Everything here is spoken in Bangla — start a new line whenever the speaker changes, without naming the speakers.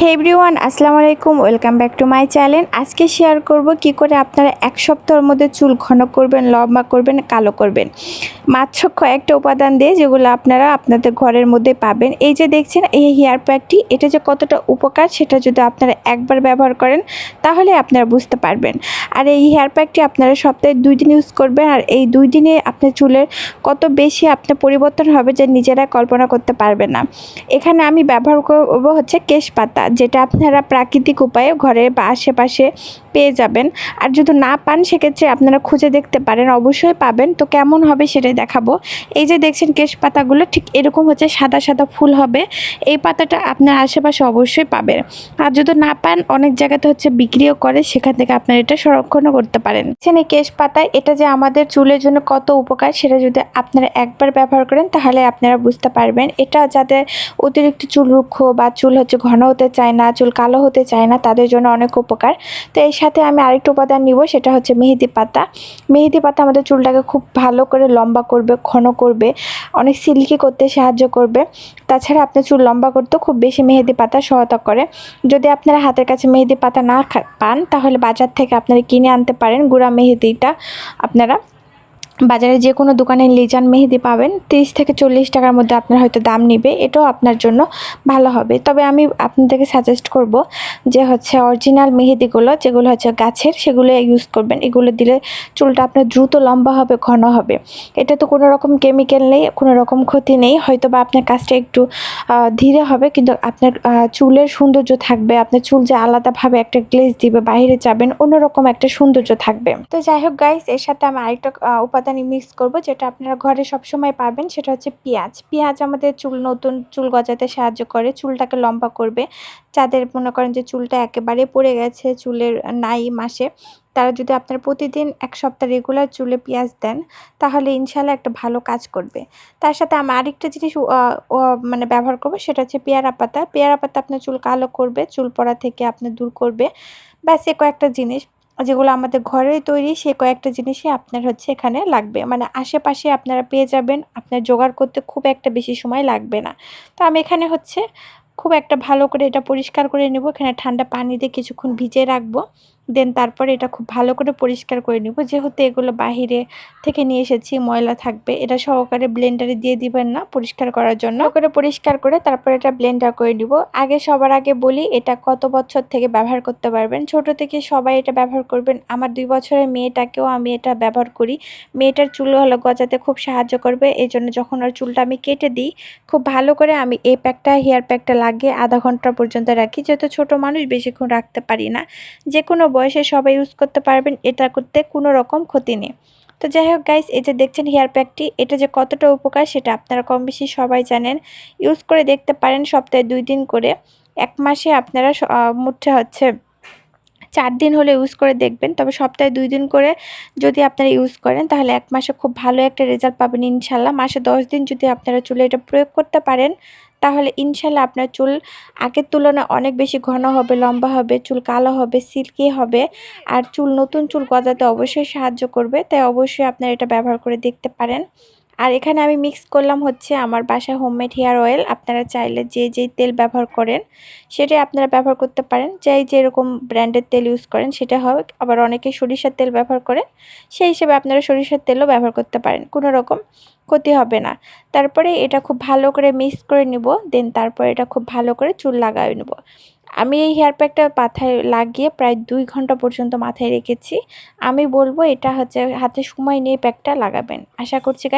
হে এভরিওয়ান আসসালামু আলাইকুম welcome back to my channel আজকে শেয়ার করব কি করে আপনারা এক সপ্তাহের মধ্যে চুল ঘন করবেন, লম্বা করবেন, কালো করবেন। মাত্র কয়েকটা উপাদান দিয়ে যেগুলো আপনারা আপনাদের ঘরের মধ্যে পাবেন। এই যে দেখছেন, এই হেয়ার প্যাকটি এটা যে কতটা উপকার সেটা যদি আপনারা একবার ব্যবহার করেন, তাহলে আপনারা বুঝতে পারবেন। আর এই হেয়ার প্যাকটি আপনারা সপ্তাহে দুই দিন ইউজ করবেন, আর এই দুই দিনে আপনার চুলের কত বেশি আপনার পরিবর্তন হবে, যে নিজেরা কল্পনা করতে পারবেন না। এখানে আমি ব্যবহার করব হচ্ছে কেশ পাতা। যেটা আপনারা প্রাকৃতিক উপায়ে ঘরে বা আশেপাশে পেয়ে যাবেন। আর যদি না পান, সেক্ষেত্রে আপনারা খুঁজে দেখতে পারেন, অবশ্যই পাবেন। তো কেমন হবে সেটাই দেখাবো। এই যে দেখছেন কেশ পাতাগুলো, ঠিক এরকম হচ্ছে, সাদা সাদা ফুল হবে। এই পাতাটা আপনার আশেপাশে অবশ্যই পাবেন। আর যদি না পান, অনেক জায়গাতে হচ্ছে বিক্রিও করে, সেখান থেকে আপনারা এটা সংরক্ষণও করতে পারেন। এই কেশ পাতা, এটা যে আমাদের চুলের জন্য কত উপকার, সেটা যদি আপনারা একবার ব্যবহার করেন, তাহলে আপনারা বুঝতে পারবেন। এটা যাদের অতিরিক্ত চুল রুক্ষ বা চুল হচ্ছে ঘন হতে চায় না, চুল কালো হতে চায় না, তাদের জন্য অনেক উপকার। তো এর সাথে আমি আরেকটা উপাদান নিব, সেটা হচ্ছে মেহেদি পাতা। মেহেদি পাতা আমাদের চুলটাকে খুব ভালো করে লম্বা করবে, ঘন করবে, অনেক সিল্কি করতে সাহায্য করবে। তাছাড়া আপনার চুল লম্বা করতেও খুব বেশি মেহেদি পাতা সহায়তা করে। যদি আপনারা হাতের কাছে মেহেদি পাতা না পান, তাহলে বাজার থেকে আপনারা কিনে আনতে পারেন। গুঁড়া মেহেদিটা আপনারা বাজারে যে কোনো দোকানে লিজান মেহেদি পাবেন। তিরিশ থেকে চল্লিশ টাকার মধ্যে আপনার হয়তো দাম নেবে। এটাও আপনার জন্য ভালো হবে। তবে আমি আপনাদেরকে সাজেস্ট করব যে হচ্ছে অরিজিনাল মেহেদিগুলো যেগুলো হচ্ছে গাছের সেগুলো ইউজ করবেন। এগুলো দিলে চুলটা আপনার দ্রুত লম্বা হবে ঘন হবে। এটা তো কোনো রকম কেমিক্যাল নেই কোনো রকম ক্ষতি নেই। হয়তো বা আপনার কাজটা একটু ধীরে হবে কিন্তু আপনার চুলের সৌন্দর্য থাকবে। আপনার চুল যে আলাদাভাবে একটা গ্লেজ দিবে বাইরে যাবেন অন্যরকম একটা সৌন্দর্য থাকবে। তো যাই হোক গাইস এর সাথে আমি আরেকটা আহ, উপাদান মিক্স করব, যেটা আপনারা ঘরে সবসময় পাবেন, সেটা হচ্ছে পেঁয়াজ। পেঁয়াজ আমাদের চুল নতুন চুল গজাতে সাহায্য করে, চুলটাকে লম্বা করবে। যাদের মনে করেন যে চুলটা একেবারে পড়ে গেছে, চুলের নাই মাসে, তারা যদি আপনার প্রতিদিন এক সপ্তাহ রেগুলার চুলে পেঁয়াজ দেন, তাহলে ইনশাল্লাহ একটা ভালো কাজ করবে। তার সাথে আমি আরেকটা জিনিস মানে ব্যবহার করব, সেটা হচ্ছে পেয়ারা পাতা। পেয়ারা পাতা আপনার চুল কালো করবে, চুল পড়া থেকে আপনার দূর করবে। ব্যাস, এ কয়েকটা জিনিস। যেগুলো আমাদের ঘরে তৈরি, সে কয়েকটা জিনিসই আপনার হচ্ছে এখানে লাগবে। মানে আশেপাশে আপনারা পেয়ে যাবেন, আপনার জোগাড় করতে খুব একটা বেশি সময় লাগবে না। তো আমি এখানে হচ্ছে খুব একটা ভালো করে এটা পরিষ্কার করে নেব। এখানে ঠান্ডা পানি দিয়ে কিছুক্ষণ ভিজে রাখব। দেন তারপরে এটা খুব ভালো করে পরিষ্কার করে নেব। যেহেতু এগুলো বাহিরে থেকে নিয়ে এসেছি, ময়লা থাকবে, এটা সহকারে ব্লেন্ডারে দিয়ে দিবেন না পরিষ্কার করার জন্য। করে পরিষ্কার করে তারপরে এটা ব্লেন্ডার করে নিব। আগে সবার আগে বলি, এটা কত বছর থেকে ব্যবহার করতে পারবেন? ছোট থেকে সবাই এটা ব্যবহার করবেন। আমার দুই বছরের মেয়েটাকেও আমি এটা ব্যবহার করি। মেয়েটার চুল হলো গজাতে খুব সাহায্য করবে। এই জন্য যখন ওর চুলটা আমি কেটে দিই, খুব ভালো করে আমি এই প্যাকটা, হেয়ার প্যাকটা লাগিয়ে আধা ঘণ্টা পর্যন্ত রাখি। যেহেতু ছোট মানুষ বেশিক্ষণ রাখতে পারি না। যে কোনো বয়সে সবাই ইউজ করতে পারবেন, এটা করতে কোনো রকম ক্ষতি নেই। তো যাই হোক গাইস এই যে দেখছেন হেয়ার প্যাকটি এটা যে কতটা উপকার সেটা আপনারা কম বেশি সবাই জানেন। ইউজ করে দেখতে পারেন সপ্তাহে দুই দিন করে। এক মাসে আপনারা মুঠে হচ্ছে চার দিন হলে ইউজ করে দেখবেন। তবে সপ্তাহে দুই দিন করে যদি আপনারা ইউজ করেন, তাহলে এক মাসে খুব ভালো একটা রেজাল্ট পাবেন ইনশাল্লাহ। মাসে দশ দিন যদি আপনারা চুলে এটা প্রয়োগ করতে পারেন তাহলে ইনশাল্লাহ আপনার চুল আগের তুলনায় অনেক বেশি ঘন হবে, লম্বা হবে, চুল কালো হবে, সিল্কি হবে। আর চুল নতুন চুল গজাতে অবশ্যই সাহায্য করবে, তাই অবশ্যই আপনার এটা ব্যবহার করে দেখতে পারেন। আর এখানে আমি মিক্স করলাম হচ্ছে আমার বাসায় হোমমেড হেয়ার অয়েল আপনারা চাইলে যে যেই তেল ব্যবহার করেন, সেটাই আপনারা ব্যবহার করতে পারেন। যাই যেরকম ব্র্যান্ডের তেল ইউজ করেন, সেটা হবে। আবার অনেকে সরিষার তেল ব্যবহার করেন, সেই হিসেবে আপনারা সরিষার তেলও ব্যবহার করতে পারেন। কোনো রকম ক্ষতি হবে না। তারপরে এটা খুব ভালো করে মিক্স করে নিব দেন তারপরে এটা খুব ভালো করে চুল লাগাই নেব। আমি এই হেয়ার প্যাকটা মাথায় লাগিয়ে প্রায় দুই ঘণ্টা পর্যন্ত মাথায় রেখেছি। আমি বলব এটা হচ্ছে হাতে সময় নিয়ে প্যাকটা লাগাবেন। আশা করছি গাই